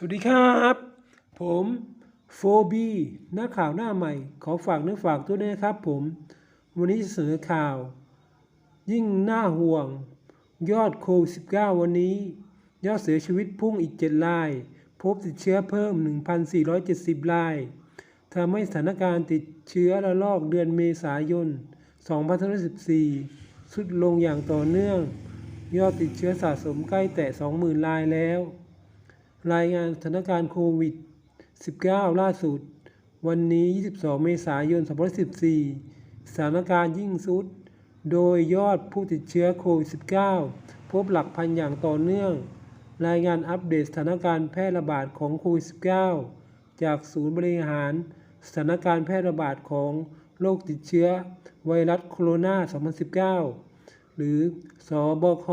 สวัสดีครับ ผมโฟบีนักข่าวหน้าใหม่ ขอฝากเนื้อฝากตัวด้วยนะครับผม วันนี้เสนอข่าว ยิ่งน่าห่วง ยอดโควิด 19 วันนี้ ยอดเสียชีวิตพุ่งอีก 7 ราย พบติดเชื้อเพิ่ม 1,470 รายทำให้สถานการณ์ติดเชื้อระลอกเดือนเมษายน 2514สุดลงอย่างต่อเนื่อง ยอดติดเชื้อสะสมใกล้แตะ 20,000 รายแล้ว รายงานสถานการณ์โควิด 19 ล่าสุด วันนี้ 22 เมษายน 2014 สถานการณ์ยิ่งสุด โดยยอดผู้ติดเชื้อโควิด 19 พบหลักพันอย่างต่อเนื่อง รายงานอัปเดตสถานการณ์แพร่ระบาดของโควิด 19 จากศูนย์บริหารสถานการณ์แพร่ระบาดของโรคติดเชื้อ ไวรัสโคโรนา 2019 หรือสอบค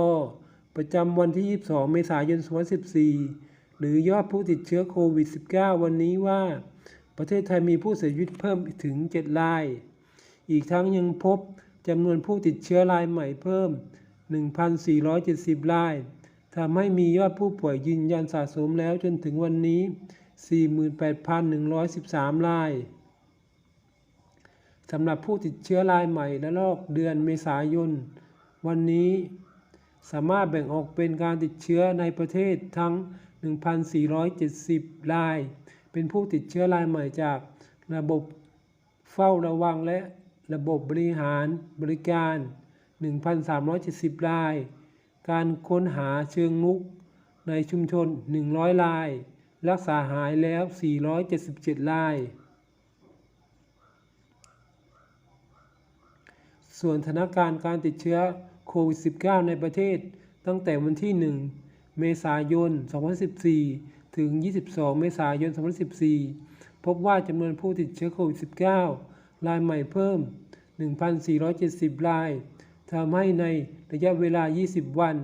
ประจำวันที่ 22 เมษายน 2014 หรือยอดผู้ติดเชื้อโควิด -19 วันนี้ว่า ประเทศไทยมีผู้เสียชีวิตเพิ่มถึง 7 ราย อีกทั้งยังพบจำนวนผู้ติดเชื้อรายใหม่เพิ่ม 1,470 ราย ทำให้มียอดผู้ป่วยยืนยันสะสมแล้วจนถึงวันนี้ 48,113 ราย สำหรับผู้ติดเชื้อรายใหม่และลอกเดือนเมษายน วันนี้ สามารถแบ่งออกเป็นการติดเชื้อในประเทศทั้ง 1,470 ราย เป็นผู้ติดเชื้อรายใหม่จากระบบเฝ้าระวังและระบบบริหารบริการ 1,370 ราย การค้นหาเชิงลุกในชุมชน 100 ราย รักษาหายแล้ว 477 ราย ส่วนสถานการณ์การติดเชื้อ วิด -19 ในประเทศ ตั้งแต่วันที่ 1 เมษายน 2014 ถึง 22 เมษายน 2014 พบว่าจำนวนผู้ติดเชื้อโควิด -19 รายใหม่เพิ่ม 1,470 ราย ทำให้ในระยะเวลา 20 วัน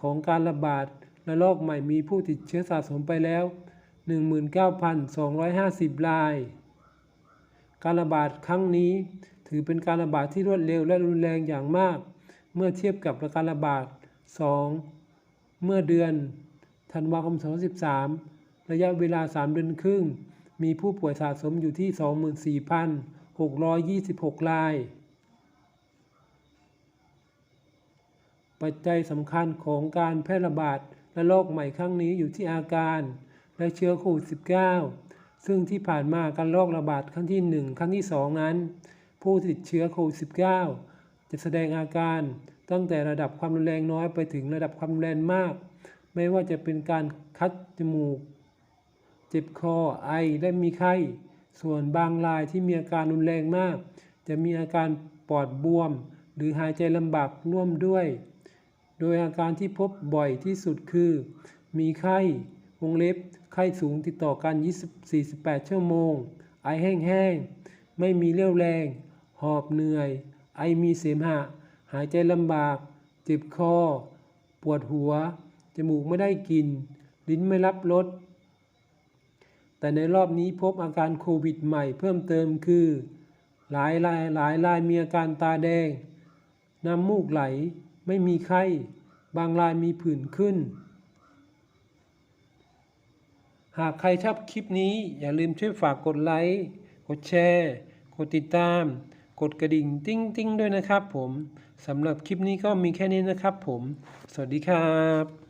ของการระบาดระลอกใหม่มีผู้ติดเชื้อสะสมไปแล้ว 19,250 ราย การระบาดครั้งนี้ถือเป็นการระบาดที่รวดเร็วและรุนแรงอย่างมาก เมื่อเทียบกับการระบาด 2 เมื่อเดือนธันวาคม 2013 ระยะเวลา 3 เดือนครึ่ง มีผู้ป่วยสะสมอยู่ที่ 24,626 ราย ปัจจัยสำคัญของการแพร่ระบาดระลอกใหม่ครั้งนี้อยู่ที่อาการ และเชื้อโควิด -19 ซึ่งที่ผ่านมาการลอกระบาดครั้งที่ 1 ครั้งที่ 2 นั้น ผู้ติดเชื้อโควิด -19 จะแสดงอาการตั้งแต่ระดับความรุนแรงน้อยไปถึงระดับความรุนแรงมาก ไม่ว่าจะเป็นการคัดจมูก เจ็บคอไอและมีไข้ ส่วนบางรายที่มีอาการรุนแรงมาก จะมีอาการปอดบวม หรือหายใจลำบากร่วมด้วย โดยอาการที่พบบ่อยที่สุดคือ มีไข้วงเล็บไข้สูงติดต่อกัน 24-48 ชั่วโมง ไอแห้งๆ ไม่มีเรี่ยวแรง หอบเหนื่อย ไอมีเสมหะ หายใจลำบาก เจ็บคอ ปวดหัว จมูกไม่ได้กลิ่น ลิ้นไม่รับรส แต่ในรอบนี้พบอาการโควิดใหม่เพิ่มเติมคือ หลายรายหลายรายมีอาการตาแดง น้ำมูกไหล ไม่มีไข้ บางรายมีผื่นขึ้น หากใครชอบคลิปนี้อย่าลืมช่วยฝากกดไลค์ กดแชร์ กดติดตาม ดกระดิ่งติ้งติ้งด้วยนะครับผมสำหรับคลิปนี้ก็มีแค่นี้นะครับผม สวัสดีครับ